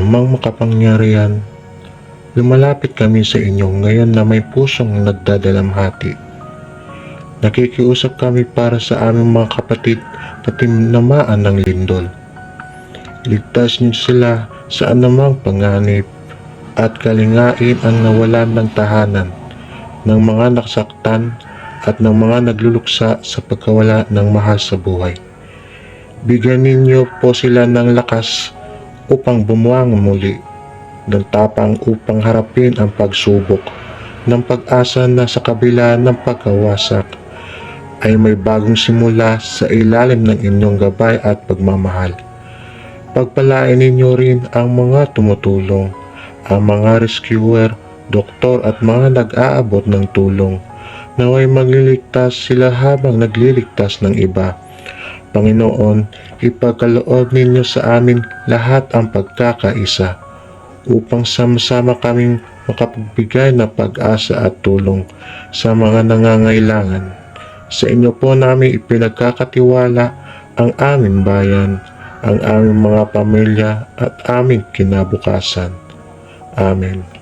Amang makapangyarihan, lumalapit kami sa inyo ngayon na may pusong nagdadalamhati. Nakikiusap kami para sa aming mga kapatid na tinamaan ng lindol. Ligtas niyo sila sa anumang panganib at kalingain ang nawalan ng tahanan ng mga nasaktan at ng mga nagluluksa sa pagkawala ng mahal sa buhay. Bigyan ninyo po sila ng lakas upang bumuang muli, ng tapang upang harapin ang pagsubok, ng pag-asa na sa kabila ng pagkawasak ay may bagong simula sa ilalim ng inyong gabay at pagmamahal. Pagpalain ninyo rin ang mga tumutulong, ang mga rescuer, doktor at mga nag-aabot ng tulong. Naway magliligtas sila habang nagliligtas ng iba. Panginoon, ipagkaloob ninyo sa amin lahat ang pagkakaisa upang sama-sama kaming makapagbigay ng pag-asa at tulong sa mga nangangailangan. Sa inyo po namin ipinagkakatiwala ang aming bayan, ang aming mga pamilya at aming kinabukasan. Amen.